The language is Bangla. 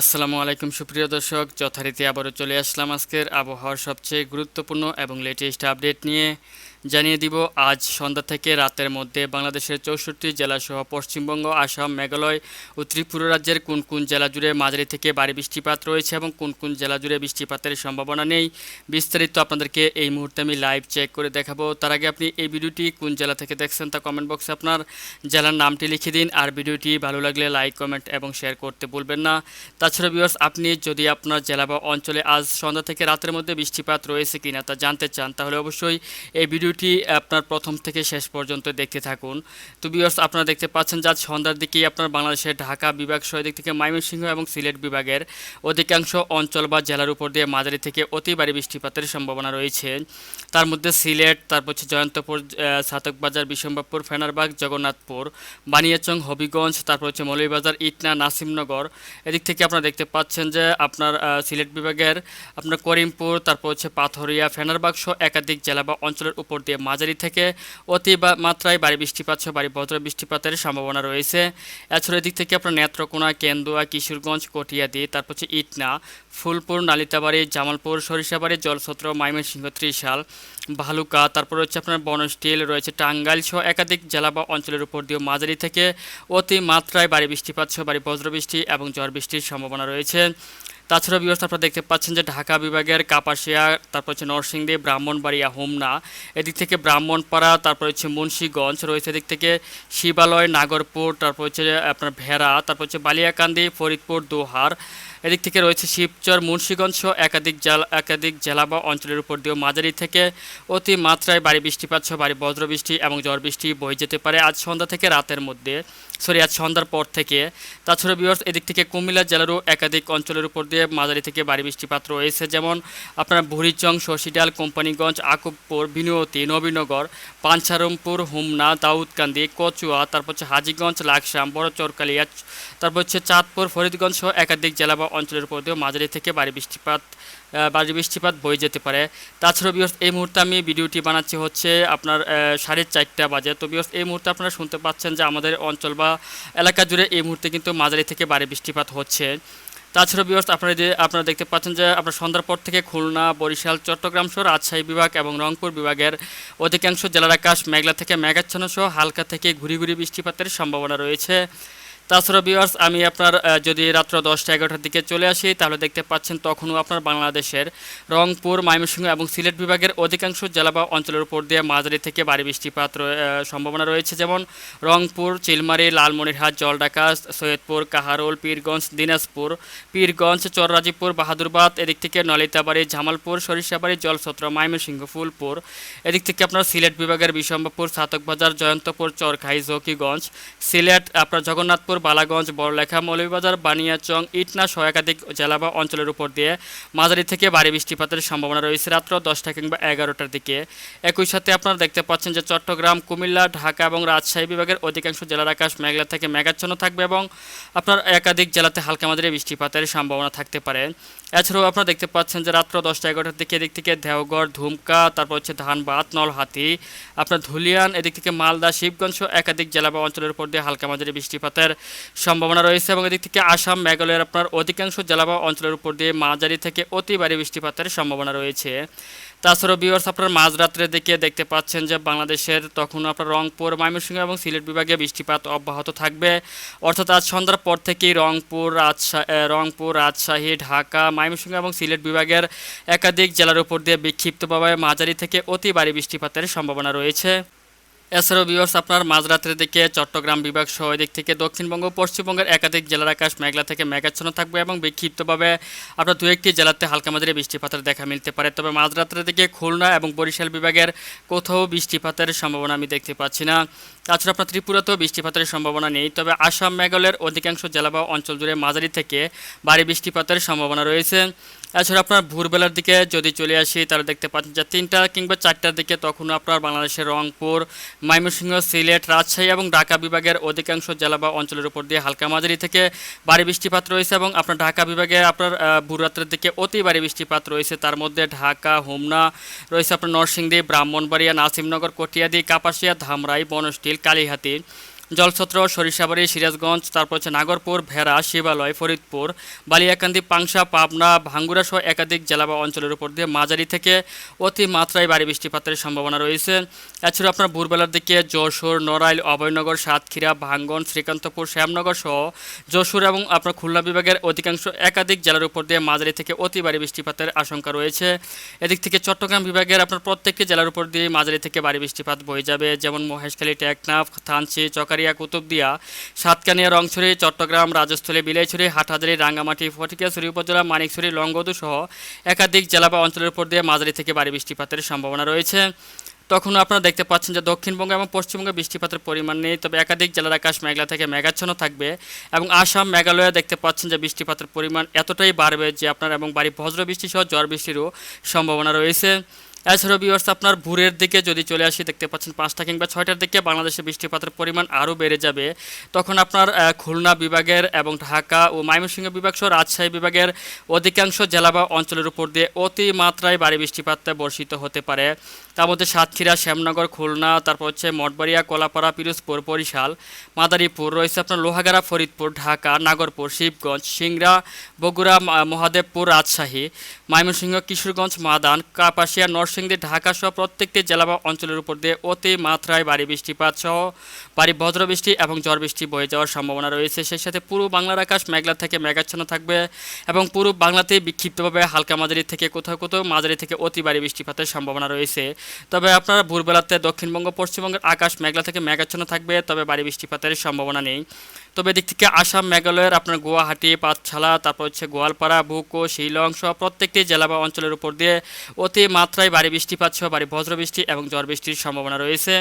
আসসালামু আলাইকুম, সুপ্রিয় দর্শক। যথারীতি আবারও চলে আসলাম আজকের আবহাওয়ার সবচেয়ে গুরুত্বপূর্ণ এবং লেটেস্ট আপডেট নিয়ে। জানিয়ে দিব, আজ সন্ধ্যা থেকে রাতের মধ্যে বাংলাদেশের চৌষট্টি জেলাসহ পশ্চিমবঙ্গ, আসাম, মেঘালয় ও ত্রিপুরা রাজ্যের কোন কোন জেলা জুড়ে মাঝারি থেকে ভারী বৃষ্টিপাত রয়েছে এবং কোন কোন জেলা জুড়ে বৃষ্টিপাতের সম্ভাবনা নেই, বিস্তারিত আপনাদেরকে এই মুহূর্তে আমি লাইভ চেক করে দেখাবো। তার আগে আপনি এই ভিডিওটি কোন জেলা থেকে দেখছেন তা কমেন্ট বক্সে আপনার জেলার নামটি লিখে দিন আর ভিডিওটি ভালো লাগলে লাইক কমেন্ট এবং শেয়ার করতে ভুলবেন না। তাছাড়া ভিউয়ার্স আপনি যদি আপনার জেলা বা অঞ্চলে আজ সন্ধ্যা থেকে রাতের মধ্যে বৃষ্টিপাত রয়েছে কিনা তা জানতে চান, তাহলে অবশ্যই এই ভিডিওটি আপনার প্রথম থেকে শেষ পর্যন্ত দেখতে থাকুন। তো ভিউয়ার্স আপনারা দেখতে পাচ্ছেন যে সন্ধ্যার দিকেই আপনার বাংলাদেশের ঢাকা বিভাগ সহ দিক থেকে ময়মনসিংহ এবং সিলেট বিভাগের অধিকাংশ অঞ্চল বা জেলার উপর দিয়ে মাঝারি থেকে অতি ভারী বৃষ্টিপাতের সম্ভাবনা রয়েছে। তার মধ্যে সিলেট, তারপর হচ্ছে জয়ন্তপুর সাতকবাজার বিশম্বাপুর ফেনারবাগ, জগন্নাথপুর, বানিয়াচং, হবিগঞ্জ, তারপর হচ্ছে মৌলভীবাজার, ইটনা, নাসিমনগর। এদিক থেকে আপনারা দেখতে পাচ্ছেন যে আপনার সিলেট বিভাগের আপনার করিমপুর, তারপর হচ্ছে পাথরিয়া, ফেনারবাগ সহ একাধিক জেলা বা অঞ্চলের উপর দিয়ে মাঝারি থেকে অতি মাত্রায় ভারী বৃষ্টিপাত সহ ভারী বজ্র বৃষ্টিপাতের সম্ভাবনা রয়েছে। এছাড়া এদিক থেকে আপনার নেত্রকোনা, কেন্দুয়া, কিশোরগঞ্জ, কটিয়াদি, তারপর হচ্ছে ইটনা, ফুলপুর, নালিতাবাড়ি, জামালপুর, সরিষাবাড়ি জলছত্র ময়মনসিংহ, ত্রিশাল, ভালুকা, তারপর হচ্ছে আপনার বনস্টিল, রয়েছে টাঙ্গাইল সহ একাধিক জেলা বা অঞ্চলের উপর দিয়েও মাঝারি থেকে অতি মাত্রায় ভারী বৃষ্টিপাত সহ ভারী বজ্রবৃষ্টি এবং ঝড় বৃষ্টির সম্ভাবনা রয়েছে। তাছাড়া ব্যবস্থা আপনারা দেখতে পাচ্ছেন যে ঢাকা বিভাগের কাপাসিয়া, তারপর হচ্ছে নরসিংদী, ব্রাহ্মণবাড়িয়া, হোমনা, এদিক থেকে ব্রাহ্মণপাড়া, তারপর হচ্ছে মুন্সীগঞ্জ, রয়েছে এদিক থেকে শিবালয়, নাগরপুর, তারপর হচ্ছে আপনার ভেড়া, তারপর হচ্ছে বালিয়াকান্দি, ফরিদপুর, দোহার এদিক থেকে রয়েছে শিবচর, মুন্সীগঞ্জ সহ একাধিক জেলা একাধিক জেলা বা অঞ্চলের উপর দিয়েও মাঝারি থেকে অতি মাত্রায় ভারী বৃষ্টিপাত সহ ভারী বজ্রবৃষ্টি এবং ঝড় বৃষ্টি বয়ে যেতে পারে আজ সন্ধ্যা থেকে রাতের মধ্যে। সরি, আজ সন্ধ্যার পর থেকে। তাছাড়া বিভার্স এদিক থেকে কুমিল্লা জেলারও একাধিক অঞ্চলের উপর দিয়ে মাঝারি থেকে বাড়ি বৃষ্টিপাত রয়েছে। যেমন আপনার বুড়িচং, শশীডাল, কোম্পানিগঞ্জ, আকুবপুর, বিনিয়তি, নবীনগর পাঞ্চারমপুর হুমনা, দাউদকান্দি, কচুয়া, তারপর হচ্ছে হাজিগঞ্জ, লাকসাম বড় চরকালিয়া তারপর হচ্ছে চাঁদপুর, ফরিদগঞ্জ সহ একাধিক জেলা বা অঞ্চলের উপর দিয়েও মাঝারি থেকে ভারী বৃষ্টিপাত ভারী বৃষ্টিপাত বয়ে যেতে পারে। তাছাড়া বিয়স এই মুহূর্তে আমি ভিডিওটি বানাচ্ছি হচ্ছে আপনার সাড়ে চারটা বাজে। তো বিয়স এই মুহূর্তে আপনারা শুনতে পাচ্ছেন যে আমাদের অঞ্চল বা এলাকা জুড়ে এই মুহূর্তে কিন্তু মাঝারি থেকে ভারী বৃষ্টিপাত হচ্ছে। তাছাড়া বিভাগ আপনারা যে, আপনারা দেখতে পাচ্ছেন যে আপনার সন্ধ্যার পর থেকে খুলনা, বরিশাল, চট্টগ্রাম সহ রাজশাহী বিভাগ এবং রংপুর বিভাগের অধিকাংশ জেলার আকাশ মেঘলা থেকে মেঘাচ্ছন্ন সহ হালকা থেকে ঘুরি ঘুরি বৃষ্টিপাতের সম্ভাবনা রয়েছে। তাছাড়া ভিউয়ার্স আমি আপনার যদি রাত্র দশটা এগারোটার দিকে চলে আসি, তাহলে দেখতে পাচ্ছেন তখনও আপনার বাংলাদেশের রংপুর, ময়মনসিংহ এবং সিলেট বিভাগের অধিকাংশ জেলা বা অঞ্চলের উপর দিয়ে মাঝারি থেকে ভারী বৃষ্টিপাত সম্ভাবনা রয়েছে। যেমন রংপুর, চিলমারি, লালমনিরহাট, জলঢাকা, সৈয়দপুর, কাহারোল, পীরগঞ্জ, দিনাজপুর, পীরগঞ্জ চররাজীপুর বাহাদুরবাদ, এদিক থেকে নলিতাবাড়ি, জামালপুর, সরিষাবাড়ি, জলছত্র, ময়মনসিংহ, ফুলপুর। এদিক থেকে আপনার সিলেট বিভাগের বিশম্বপুর সাতকবাজার, জয়ন্তপুর, চরখাই, জকিগঞ্জ, সিলেট, আপনার জগন্নাথপুর বালাগঞ্জ, বড়লেখা, মৌলভীবাজার, বানিয়াচং, ইটনা সহ একাধিক জেলা বা অঞ্চলের উপর দিয়ে মাঝারি থেকে ভারী বৃষ্টিপাতের সম্ভাবনা রয়েছে রাত্র দশটা কিংবা এগারোটার দিকে। একই সাথে আপনারা দেখতে পাচ্ছেন যে চট্টগ্রাম, কুমিল্লা, ঢাকা এবং রাজশাহী বিভাগের অধিকাংশ জেলার আকাশ মেঘলা থেকে মেঘাচ্ছন্ন থাকবে এবং আপনার একাধিক জেলাতে হালকা মাঝারি বৃষ্টিপাতের সম্ভাবনা থাকতে পারে। এছাড়াও আপনারা দেখতে পাচ্ছেন যে রাত্র দশটা এগারোটার দিকে এদিক থেকে দেওগড় ধুমকা, তারপর হচ্ছে ধানবাদ নলহাতি আপনার ধুলিয়ান, এদিক থেকে মালদা, শিবগঞ্জ একাধিক জেলা বা অঞ্চলের উপর দিয়ে হালকা মাঝারি বৃষ্টিপাতের সম্ভাবনা রয়েছে এবং এদিক থেকে আসাম, মেঘালয়ের আপনার অধিকাংশ জেলা বা অঞ্চলের উপর দিয়ে মাঝারি থেকে অতি ভারী বৃষ্টিপাতের সম্ভাবনা রয়েছে। তাছাড়াও বিভার্স আপনার মাঝরাত্রের দিকে দেখতে পাচ্ছেন যে বাংলাদেশের তখন আপনার রংপুর, ময়মনসিংহ এবং সিলেট বিভাগে বৃষ্টিপাত অব্যাহত থাকবে। অর্থাৎ আজ সন্ধ্যার পর থেকেই রংপুর রাজশাহী রংপুর, রাজশাহী, ঢাকা, ময়মনসিংহ এবং সিলেট বিভাগের একাধিক জেলার উপর দিয়ে বিক্ষিপ্তভাবে মাঝারি থেকে অতি ভারী বৃষ্টিপাতের সম্ভাবনা রয়েছে। এছাড়াও বিভার্স আপনার মাঝরাত্রের দিকে চট্টগ্রাম বিভাগ সহ দিক থেকে দক্ষিণবঙ্গ, পশ্চিমবঙ্গের একাধিক জেলার আকাশ মেঘলা থেকে মেঘাচ্ছন্ন থাকবে এবং বিক্ষিপ্তভাবে আপনার দু একটি জেলাতে হালকা মাঝারি বৃষ্টিপাতের দেখা মিলতে পারে। তবে মাঝরাত্রের দিকে খুলনা এবং বরিশাল বিভাগের কোথাও বৃষ্টিপাতের সম্ভাবনা আমি দেখতে পাচ্ছি না। তাছাড়া আপনার ত্রিপুরাতেও বৃষ্টিপাতের সম্ভাবনা নেই। তবে আসাম, মেঘালয়ের অধিকাংশ জেলা বা অঞ্চল জুড়ে মাঝারি থেকে ভারী বৃষ্টিপাতের সম্ভাবনা রয়েছে। এছাড়া আপনার ভোরবেলার দিকে যদি চলে আসি, তাহলে দেখতে পাচ্ছেন যে তিনটা কিংবা চারটার দিকে তখনও আপনার বাংলাদেশের রংপুর, ময়মনসিংহ, সিলেট, রাজশাহী এবং ঢাকা বিভাগের অধিকাংশ জেলা বা অঞ্চলের উপর দিয়ে হালকা মাঝারি থেকে ভারী বৃষ্টিপাত রয়েছে এবং আপনার ঢাকা বিভাগে আপনার ভোররাত্রের দিকে অতি ভারী বৃষ্টিপাত রয়েছে। তার মধ্যে ঢাকা, হোমনা রয়েছে আপনার নরসিংদী, ব্রাহ্মণবাড়িয়া, নাসিমনগর, কটিয়াদি, কাপাসিয়া, ধামরাই বনস্টিল কালীহাতি। জলছত্র, সরিষাবাড়ি, সিরাজগঞ্জ, তারপর হচ্ছে নাগরপুর, ভেড়া, শিবালয়, ফরিদপুর, বালিয়াকান্দি, পাংশা, পাবনা, ভাঙ্গুরা সহ একাধিক জেলা বা অঞ্চলের উপর দিয়ে মাঝারি থেকে অতি মাত্রায় ভারী বৃষ্টিপাতের সম্ভাবনা রয়েছে। এছাড়া আপনার ভোরবেলার দিকে যশোর, নড়াইল, অভয়নগর, সাতক্ষীরা, ভাঙ্গন, শ্রীকান্তপুর, শ্যামনগর সহ যশোর এবং আপনার খুলনা বিভাগের অধিকাংশ একাধিক জেলার উপর দিয়ে মাঝারি থেকে অতি ভারী বৃষ্টিপাতের আশঙ্কা রয়েছে। এদিক থেকে চট্টগ্রাম বিভাগের আপনার প্রত্যেকটি জেলার উপর দিয়ে মাঝারি থেকে ভারী বৃষ্টিপাত বয়ে যাবে, যেমন মহেশখালী, টেকনাফ, থানচি চকারিয়া কুতুবদিয়া সাতকানিয়া রংছড়ি, চট্টগ্রাম রাজস্থলী, বিলাইছড়ি, হাটহাজারি, রাঙ্গামাটি ফটিকিয়াছড়ি উপজেলা, মানিকছড়ি, লংগদু সহ একাধিক জেলা বা অঞ্চলের উপর দিয়ে মাঝারি থেকে ভারী বৃষ্টিপাতের সম্ভাবনা রয়েছে। তখন আপনারা দেখতে পাচ্ছেন যে দক্ষিণবঙ্গ এবং পশ্চিমবঙ্গে বৃষ্টিপাতের পরিমাণ নেই, তবে একাধিক জেলার আকাশ মেঘলা থেকে মেঘাচ্ছন্ন থাকবে এবং আসাম, মেঘালয়ে দেখতে পাচ্ছেন যে বৃষ্টিপাতের পরিমাণ এতটাই বাড়বে যে আপনার এবং বাড়ি বজ্র বৃষ্টি সহ ঝড় বৃষ্টিরও সম্ভাবনা রয়েছে। এছাড়াও বিভার্স আপনার ভোরের দিকে যদি চলে আসি, দেখতে পাচ্ছেন পাঁচটা কিংবা ছয়টার দিকে বাংলাদেশে বৃষ্টিপাতের পরিমাণ আরও বেড়ে যাবে। তখন আপনার খুলনা বিভাগের এবং ঢাকা ও ময়মনসিংহ বিভাগ সহ রাজশাহী বিভাগের অধিকাংশ জেলা বা অঞ্চলের উপর দিয়ে অতি মাত্রায় ভারী বৃষ্টিপাত বর্ষিত হতে পারে। তার মধ্যে সাতক্ষীরা, শ্যামনগর, খুলনা, তারপর হচ্ছে মঠবাড়িয়া, কলাপাড়া, পিরোজপুর, বরিশাল, মাদারীপুর, রয়েছে আপনার লোহাগাড়া, ফরিদপুর, ঢাকা, নাগরপুর, শিবগঞ্জ, সিংড়া, বগুড়া, মহাদেবপুর, রাজশাহী, ময়মনসিংহ, কিশোরগঞ্জ, মাদান, কাপাসিয়া নরসিংদী, ঢাকা সহ প্রত্যেকটি জেলা বা অঞ্চলের উপর দিয়ে অতি মাত্রায় ভারী বৃষ্টিপাত সহ ভারী বজ্রবৃষ্টি এবং ঝড় বৃষ্টি বয়ে যাওয়ার সম্ভাবনা রয়েছে। সেই সাথে পুরো বাংলার আকাশ মেঘলা থেকে মেঘাচ্ছন্ন থাকবে এবং পুরো বাংলাতেই বিক্ষিপ্তভাবে হালকা মাঝারি থেকে কোথাও কোথাও মাঝারি থেকে অতি ভারী বৃষ্টিপাতের সম্ভাবনা রয়েছে। তবে আপনারা ভোরবেলাতে দক্ষিণবঙ্গ, পশ্চিমবঙ্গের আকাশ মেঘলা থেকে মেঘাচ্ছন্ন থাকবে, তবে ভারী বৃষ্টিপাতের সম্ভাবনা নেই। তবে এদিক থেকে আসাম, মেঘালয়ের আপনার গুয়াহাটি, পাঠশালা, তারপর হচ্ছে গোয়ালপাড়া, বুকো, শিলং সহ প্রত্যেকটি জেলা বা অঞ্চলের উপর দিয়ে অতি মাত্রায় ভারী বৃষ্টিপাত সহ ভারী বজ্রবৃষ্টি এবং ঝড় বৃষ্টির সম্ভাবনা রয়েছে।